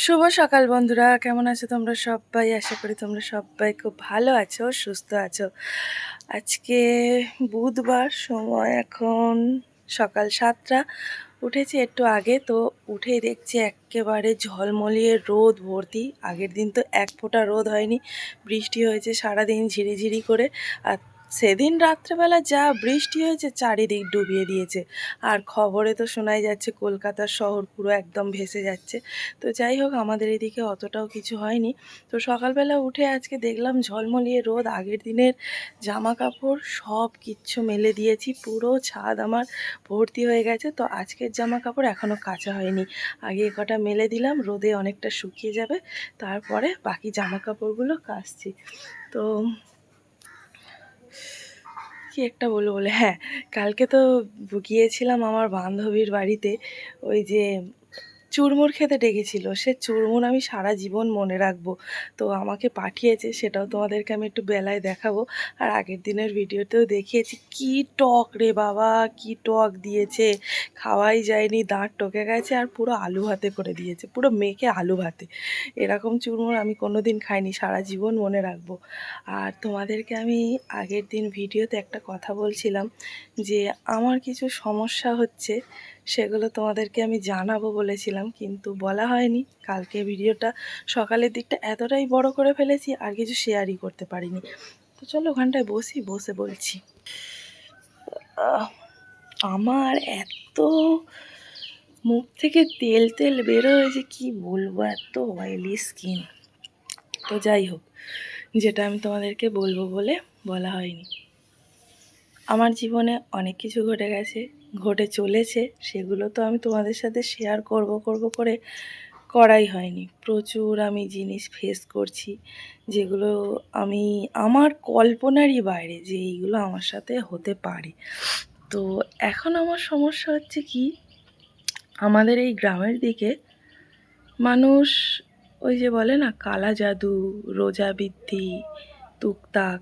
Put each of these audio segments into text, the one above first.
শুভ সকাল বন্ধুরা, কেমন আছো তোমরা সবাই? আশা করি তোমরা সবাই খুব ভালো আছো, সুস্থ আছো। আজকে বুধবার, সময় এখন সকাল সাতটা। উঠেছি একটু আগে, তো উঠেই দেখছি একেবারে ঝলমলিয়ে রোদ ভর্তি। আগের দিন তো এক ফোঁটা রোদ হয়নি, বৃষ্টি হয়েছে সারাদিন ঝিরিঝিরি করে, আর সেদিন রাত্রেবেলা যা বৃষ্টি হয়েছে চারিদিক ডুবিয়ে দিয়েছে। আর খবরে তো শোনাই যাচ্ছে, কলকাতার শহর পুরো একদম ভেসে যাচ্ছে। তো যাই হোক, আমাদের এদিকে অতটাও কিছু হয়নি। তো সকালবেলা উঠে আজকে দেখলাম ঝলমলিয়ে রোদ, আগের দিনের জামা কাপড় সব কিচ্ছু মেলে দিয়েছি। পুরো ছাদ আমার ভর্তি হয়ে গেছে। তো আজকের জামা কাপড় এখনও কাঁচা হয়নি। আগে কটা মেলে দিলাম, রোদে অনেকটা শুকিয়ে যাবে। তারপরে বাকি জামা কাপড়গুলো কাচছি। তো কি একটা বলব বলে? হ্যাঁ কালকে তো গিয়েছিলাম আমার বান্ধবীর বাড়িতে ওই যে চুরমুর খেতে ডেকেছিল। সে চুরমুর আমি সারা জীবন মনে রাখব। তো আমাকে পাঠিয়েছে, সেটাও তোমাদেরকে আমি একটু বেলায় দেখাবো। আর আগের দিনের ভিডিওতেও দেখিয়েছি, কি টক রে বাবা, কি টক দিয়েছে। খাওয়াই যায়নি, দাঁত টকে গেছে আর পুরো আলু ভাতে করে দিয়েছে, পুরো মেখে আলু ভাতে। এরকম চুরমুর আমি কোনো দিন খাইনি, সারা জীবন মনে রাখব। আর তোমাদেরকে আমি আগের দিন ভিডিওতে একটা কথা বলছিলাম যে, আমার কিছু সমস্যা হচ্ছে সেগুলো তোমাদেরকে আমি জানাব বলেছিলাম, কিন্তু বলা হয়নি। কালকে ভিডিওটা সকালের দিকটা এতটাই বড় করে ফেলেছি, আর কিছু শেয়ারই করতে পারিনি। তো চলো ওখানটায় বসি, বসে বলছি আমার এত মুখ থেকে তেল তেল বেরোয় যে কি বলব, এত অয়েলি স্কিন তো যাই হোক, যেটা আমি তোমাদেরকে বলব বলে বলা হয়নি। আমার জীবনে অনেক কিছু ঘটে গেছে ঘটে চলেছে, সেগুলো তো আমি তোমাদের সাথে শেয়ার করব করব করে করাই হয়নি। প্রচুর আমি জিনিস ফেস করছি, যেগুলো আমি আমার কল্পনারই বাইরে যে এইগুলো আমার সাথে হতে পারে। তো এখন আমার সমস্যা হচ্ছে কি, আমাদের এই গ্রামের দিকে মানুষ ওই যে বলে না, কালা জাদু, রোজা বৃদ্ধি, তুকতাক,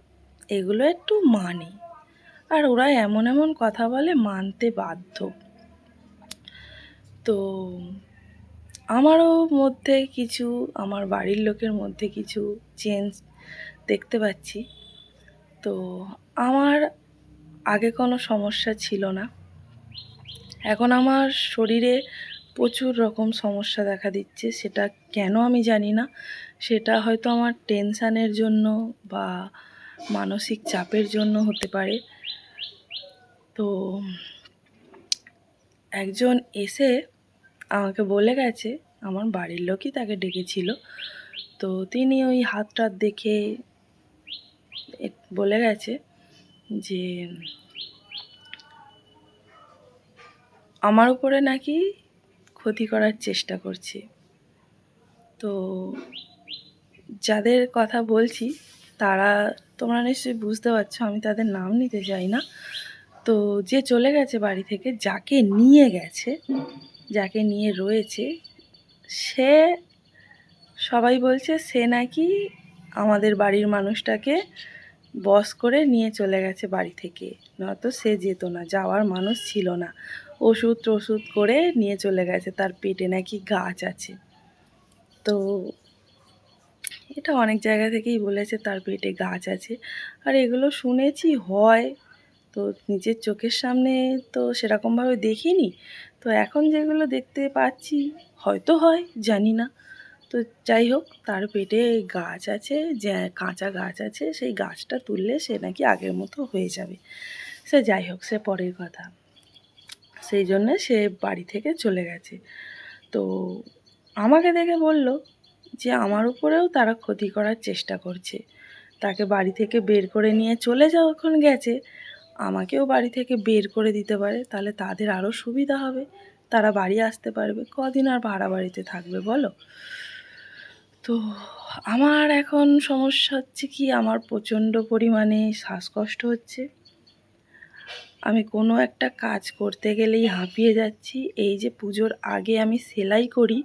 এগুলো একটু মানে। আর ওরা এমন এমন কথা বলে মানতে বাধ্য। তো আমারও মধ্যে কিছু, আমার বাড়ির লোকের মধ্যে কিছু চেঞ্জ দেখতে পাচ্ছি। তো আমার আগে কোনো সমস্যা ছিল না। এখন আমার শরীরে প্রচুর রকম সমস্যা দেখা দিচ্ছে, সেটা কেন আমি জানি না। সেটা হয়তো আমার টেনশানের জন্য বা মানসিক চাপের জন্য হতে পারে। তো একজন এসে আমাকে বলে গেছে, আমার বাড়ির লোকই তাকে ডেকেছিল। তো তিনি ওই হাত টাত দেখে বলে গেছে যে, আমার উপরে নাকি ক্ষতি করার চেষ্টা করছে। তো যাদের কথা বলছি, তারা তোমরা নিশ্চয়ই বুঝতে পারছ, আমি তাদের নাম নিতে চাই না। তো যে চলে গেছে বাড়ি থেকে, যাকে নিয়ে গেছে, যাকে নিয়ে রয়েছে, সে সবাই বলছে সে নাকি আমাদের বাড়ির মানুষটাকে বস করে নিয়ে চলে গেছে বাড়ি থেকে। নয়তো সে যেত না, যাওয়ার মানুষ ছিল না। ওষুধ টষুধ করে নিয়ে চলে গেছে, তার পেটে নাকি গাছ আছে। তো এটা অনেক জায়গা থেকেই বলেছে তার পেটে গাছ আছে। আর এগুলো শুনেছি হয় তো নিজের চোখের সামনে তো সেরকমভাবে দেখিনি। তো এখন যেগুলো দেখতে পাচ্ছি, হয়তো হয়, জানি না। তো যাই হোক, তার পেটে গাছ আছে, যে কাঁচা গাছ আছে, সেই গাছটা তুললে সে নাকি আগের মতো হয়ে যাবে। সে যাই হোক, সে পরের কথা। সেই জন্যে সে বাড়ি থেকে চলে গেছে। তো আমাকে দেখে বলল যে আমার উপরেও তারা ক্ষতি করার চেষ্টা করছে। তাকে বাড়ি থেকে বের করে নিয়ে চলে যখন গেছে। আমাকেও বাড়ি থেকে বের করে দিতে পারে, তাহলে তাদের আরও সুবিধা হবে। তারা বাড়ি আসতে পারবে। কদিন আর ভাড়া বাড়িতে থাকবে বলো? তো আমার এখন সমস্যা হচ্ছে কি, আমার প্রচণ্ড পরিমাণে শ্বাসকষ্ট হচ্ছে। আমি কোনো একটা কাজ করতে গেলেই হাঁপিয়ে যাচ্ছি। এই যে পুজোর আগে আমি সেলাই করি,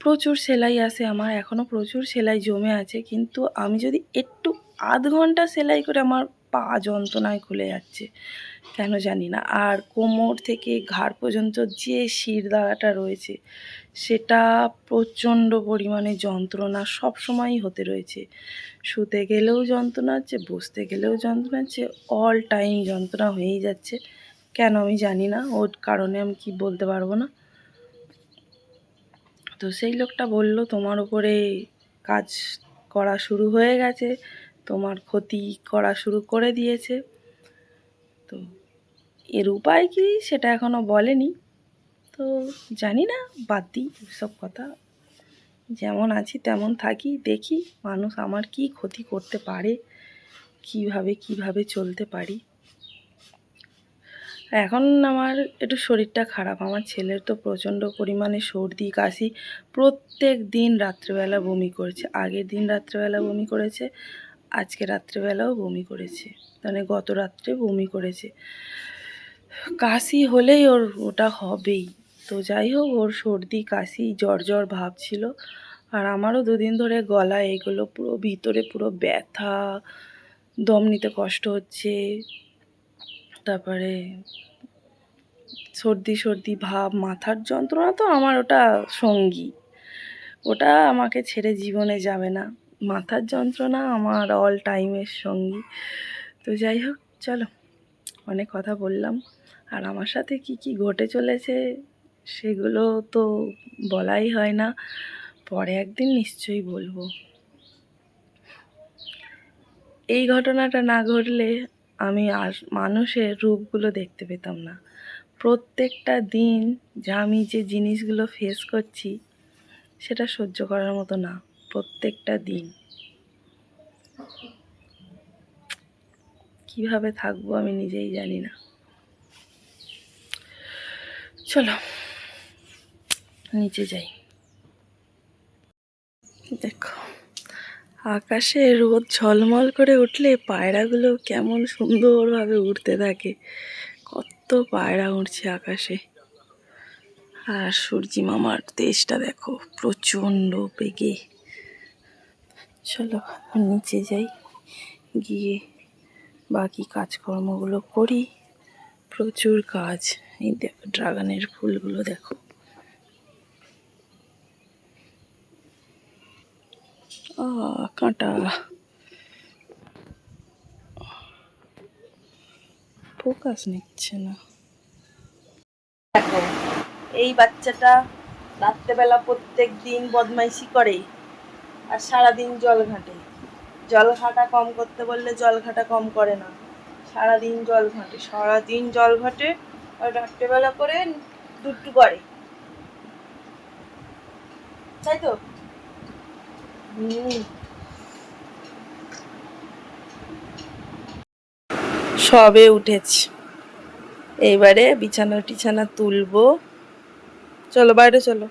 প্রচুর সেলাই আসে আমার এখনও প্রচুর সেলাই জমে আছে। কিন্তু আমি যদি একটু আধ ঘণ্টা সেলাই করে আমার পা যন্ত্রণায় খুলে যাচ্ছে, কেন জানি না। আর কোমর থেকে ঘাড় পর্যন্ত যে শির দাঁড়াটা রয়েছে, সেটা প্রচণ্ড পরিমাণে যন্ত্রণা সব সময়ই হতে রয়েছে। শুতে গেলেও যন্ত্রণা হচ্ছে, বসতে গেলেও যন্ত্রণা হচ্ছে অল টাইম যন্ত্রণা হয়েই যাচ্ছে। কেন আমি জানি না, ওর কারণে আমি কি বলতে পারব না। তো সেই লোকটা বলল, তোমার উপরে কাজ করা শুরু হয়ে গেছে তোমার ক্ষতি করা শুরু করে দিয়েছে। তো এর উপায় কি সেটা এখনও বলেনি। তো জানি না, বাদ দিই সব কথা। যেমন আছি তেমন থাকি, দেখি মানুষ আমার কি ক্ষতি করতে পারে, কীভাবে কীভাবে চলতে পারি। এখন আমার একটু শরীরটা খারাপ, আমার ছেলের তো প্রচণ্ড পরিমাণে সর্দি, কাশি, প্রত্যেক দিন রাত্রেবেলা বমি করেছে। আগের দিন রাত্রেবেলা বমি করেছে আজকে রাত্রেবেলাও বমি করেছে। মানে গত রাত্রে বমি করেছে। কাশি হলেই ওর ওটা হবেই। তো যাই হোক, ওর সর্দি, কাশি, জ্বর জ্বর ভাব ছিল। আর আমারও দুদিন ধরে গলা এগুলো পুরো, ভিতরে পুরো ব্যথা, দম নিতে কষ্ট হচ্ছে। তারপরে সর্দি সর্দি ভাব, মাথার যন্ত্রণা তো আমার ওটা সঙ্গী। ওটা আমাকে ছেড়ে জীবনে যাবে না। মাথার যন্ত্রণা আমার অল টাইমের সঙ্গী। তো যাই হোক, চলো, অনেক কথা বললাম। আর আমার সাথে কি কি ঘটে চলেছে সেগুলো তো বলাই হয় না। পরে একদিন নিশ্চয়ই বলব। এই ঘটনাটা না ঘটলে আমি আর মানুষের রূপগুলো দেখতে পেতাম না। প্রত্যেকটা দিন যা আমি যে জিনিসগুলো ফেস করছি, সেটা সহ্য করার মতো না। প্রত্যেকটা দিন। কীভাবে থাকব আমি নিজেই জানি না। চলো, নিচে যাই। দেখো, আকাশে রোদ ঝলমল করে উঠলে পায়রাগুলো কেমন সুন্দরভাবে উড়তে থাকে। কত পায়রা উড়ছে আকাশে। আর সূর্যি মামার দেশটা দেখো, প্রচণ্ড বেগে। চলো নিচে যাই। গিয়ে বাকি কাজকর্মগুলো করি। প্রচুর কাজ। এই দেখো, ড্রাগনের ফুলগুলো দেখো। কাঁটা। ফোকাস নিচ্ছে না। দেখো, এই বাচ্চাটা রাত্রেবেলা প্রত্যেক দিন বদমাইশি করে আর সারাদিন জল ঘাঁটে। জল ঘাটা কম করতে বললে জল ঘাটা কম করে না। সারাদিন জল ঘাঁটে, সারাদিন জল ঘাটে আর রাত্রেবেলা করে দুট্টু করে। তাই তো? সবে উঠেছি। এইবারে বিছানা টিছানা তুলবো। চলো বাইরে চলো।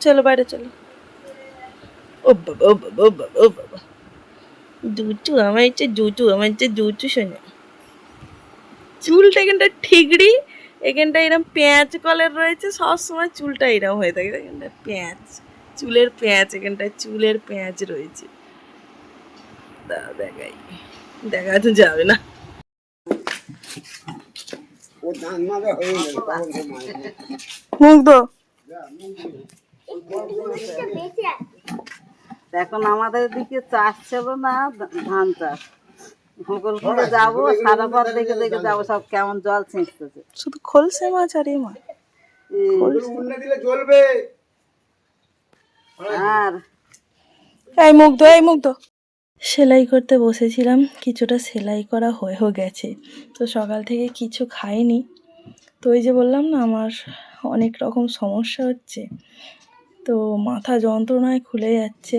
চলো বাইরে চলো ও বাবা ও বাবা ও বাবা ও বাবা দুটু আমার হচ্ছে দুটু আমার হচ্ছে দুটু শোনে। চুলটা এখানটা ঠিকরি এখানটা এরকম পেঁয়াজ কলের রয়েছে সবসময় চুলটা এরকম হয়ে থাকে। এখানটা পেঁয়াজ চুলের পেঁয়াজ এখানটায় চুলের পেঁয়াজ রয়েছে। দেখাই দেখা তো যাবে না। হয়ে মুখ এখন আমাদের দিকে চাষ ছিল না ধান চাষ। যাব সারা পথ দেখে দেখে যাব সব কেমন জল ছিঁচতেছে শুধু খোলসে মাছ আর মাছ। এই, জ্বলবে। আর এই মুখ দো এই মুখ দো সেলাই করতে বসেছিলাম কিছুটা সেলাই করা হয়েও গেছে। তো সকাল থেকে কিছু খাইনি। তো ওই যে বললাম না আমার অনেক রকম সমস্যা হচ্ছে। তো মাথা যন্ত্রণায় খুলে যাচ্ছে।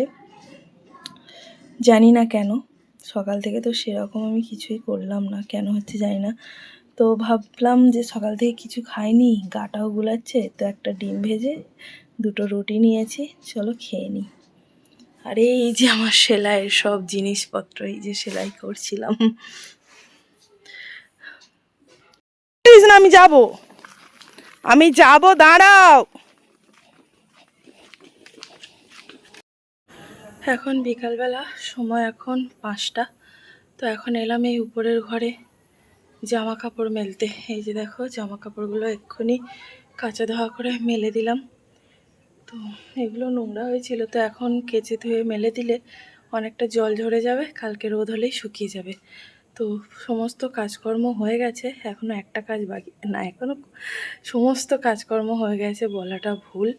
জানি না কেন, সকাল থেকে তো সেরকম আমি কিছুই করলাম না, কেন হচ্ছে জানি না। তো ভাবলাম যে সকাল থেকে কিছু খাইনি, গাটাও গুলাচ্ছে, তো একটা ডিম ভেজে দুটো রুটি নিয়েছি, চলো খেয়ে নিই আর এই যে আমার সেলাইয়ের সব জিনিসপত্র, এই যে সেলাই করছিলাম। আমি যাব। আমি যাব, দাঁড়াও। এখন বিকালবেলা, সময় এখন পাঁচটা। তো এখন এলাম এই উপরের ঘরে জামা কাপড় মেলতে। এই যে দেখো জামা কাপড়গুলো এক্ষুনি কাঁচা ধোয়া করে মেলে দিলাম। তো এগুলো নোংরা হয়েছিল, তো এখন কেচে ধুয়ে মেলে দিলে অনেকটা জল ঝরে যাবে, কালকে রোদ হলেই শুকিয়ে যাবে। তো সমস্ত কাজকর্ম হয়ে গেছে এখনও একটা কাজ বাকি, না এখনও সমস্ত কাজকর্ম হয়ে গেছে বলাটা ভুল।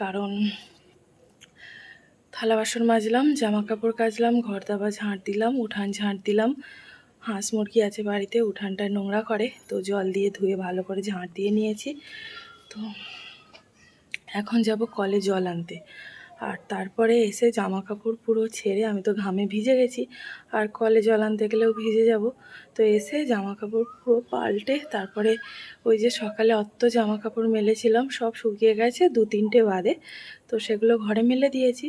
কারণ থালা বাসন মাজলাম জামা কাপড় কাচলাম ঘর দাবা ঝাঁট দিলাম, উঠান ঝাঁট দিলাম। হাঁস মুরগি আছে বাড়িতে, উঠানটা নোংরা করে, তো জল দিয়ে ধুয়ে ভালো করে ঝাঁট দিয়ে নিয়েছি। তো এখন যাব কলে জল আনতে। আর তারপরে এসে জামা কাপড় পুরো ছেড়ে আমি তো ঘামে ভিজে গেছি, আর কলে জল আনতে গেলেও ভিজে যাব। তো এসে জামা কাপড় পুরো পাল্টে তারপরে ওই যে সকালে অত জামা কাপড় মেলেছিলাম, সব শুকিয়ে গেছে দু তিনটে বাদে। তো সেগুলো ঘরে মেলে দিয়েছি।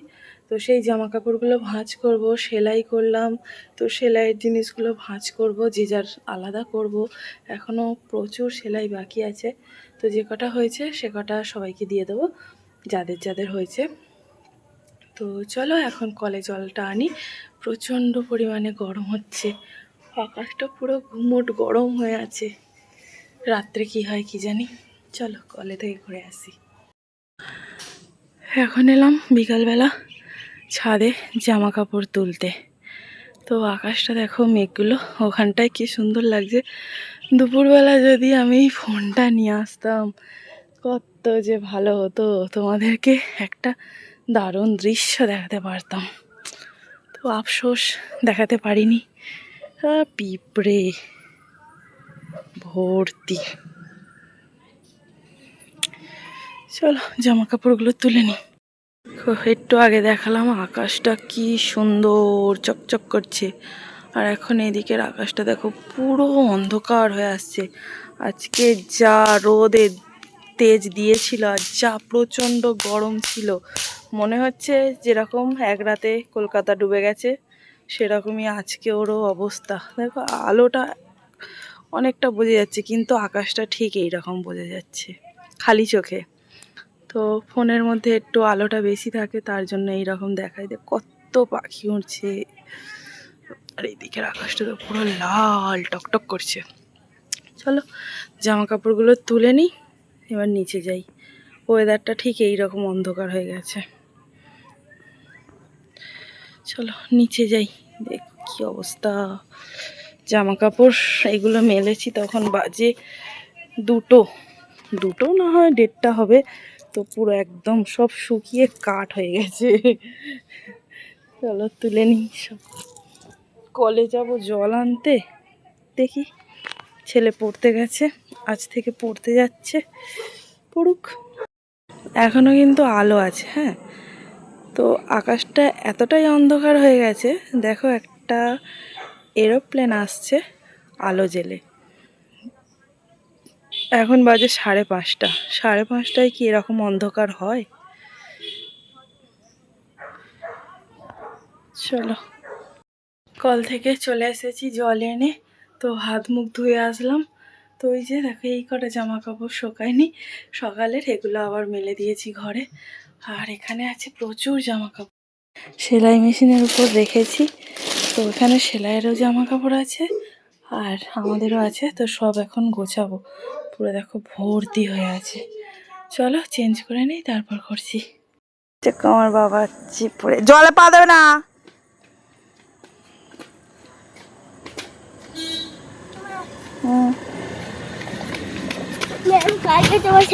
তো সেই জামা কাপড়গুলো ভাঁজ করব, সেলাই করলাম। তো সেলাইয়ের জিনিসগুলো ভাঁজ করব, যে যার আলাদা করব। এখনও প্রচুর সেলাই বাকি আছে। তো যে কটা হয়েছে সে কটা সবাইকে দিয়ে দেবো, যাদের যাদের হয়েছে। তো চলো এখন কলে জলটা আনি। প্রচণ্ড পরিমাণে গরম হচ্ছে। আকাশটা পুরো ঘুমট গরম হয়ে আছে। রাত্রে কি হয় কি জানি। চলো কলে থেকে ঘুরে আসি। এখন এলাম বিকালবেলা ছাদে জামা কাপড় তুলতে। তো আকাশটা দেখো মেঘগুলো। ওখানটায় কি সুন্দর লাগছে। দুপুরবেলা যদি আমি ফোনটা নিয়ে আসতাম, কত যে ভালো হতো তোমাদেরকে একটা দারুণ দৃশ্য দেখাতে পারতাম। তো আফসোস দেখাতে পারিনি। পিঁপড়ে, ভর্তি। চলো জামা কাপড়গুলো তুলে নিই একটু আগে দেখালাম আকাশটা কি সুন্দর চকচক করছে। আর এখন এদিকের আকাশটা দেখো পুরো অন্ধকার হয়ে আসছে। আজকে যা রোদে তেজ দিয়েছিল আর যা প্রচণ্ড গরম ছিল। মনে হচ্ছে যেরকম এক রাতে কলকাতা ডুবে গেছে, সেরকমই আজকে ওরও অবস্থা। দেখো, আলোটা অনেকটা বোঝা যাচ্ছে, কিন্তু আকাশটা ঠিক এইরকম বোঝা যাচ্ছে, খালি চোখে। তো ফোনের মধ্যে একটু আলোটা বেশি থাকে, তার জন্য এইরকম দেখায়। যে কত পাখি উড়ছে। আর এইদিকের আকাশটা তো পুরো লাল, টকটক করছে। চলো জামা কাপড়গুলো তুলে নিই। এবার নিচে যাই। ওয়েদারটা ঠিক এই রকম অন্ধকার হয়ে গেছে। চলো, নিচে যাই। দেখ কি অবস্থা। জামা কাপড় এগুলো মেলেছি, তখন বাজে দুটো। দুটো না হয় দেড়টা হবে, তো পুরো একদম সব শুকিয়ে কাঠ হয়ে গেছে। চলো, তুলে নিই সব। কলে যাব জল আনতে। দেখি, ছেলে পড়তে গেছে। আজ থেকে পড়তে যাচ্ছে, পড়ুক। এখনও কিন্তু আলো আছে হ্যাঁ? তো আকাশটা এতটাই অন্ধকার হয়ে গেছে, দেখো একটা এরোপ্লেন আসছে আলো জেলে। এখন বাজে সাড়ে পাঁচটা, সাড়ে পাঁচটায় কি এরকম অন্ধকার হয়? চলো। কল থেকে চলে এসেছি জল এনে, তো হাত মুখ ধুয়ে আসলাম। তো ওই যে দেখো, এই কটা জামা কাপড় শোকায়নি। সকালের এগুলো আবার মেলে দিয়েছি ঘরে। আর এখানে আছে প্রচুর জামা কাপড় সেলাই মেশিনের উপর রেখেছি। তো এখানে সেলাইয়েরও জামা কাপড় আছে আর আমাদেরও আছে। তো সব এখন গোছাবো। পুরো দেখো ভর্তি হয়ে আছে। চলো চেঞ্জ করে নিই, তারপর করছি। আমার বাবা চিপ পড়ে জলে পা দেবে না! হুম। ম্যাম কালকে তোমার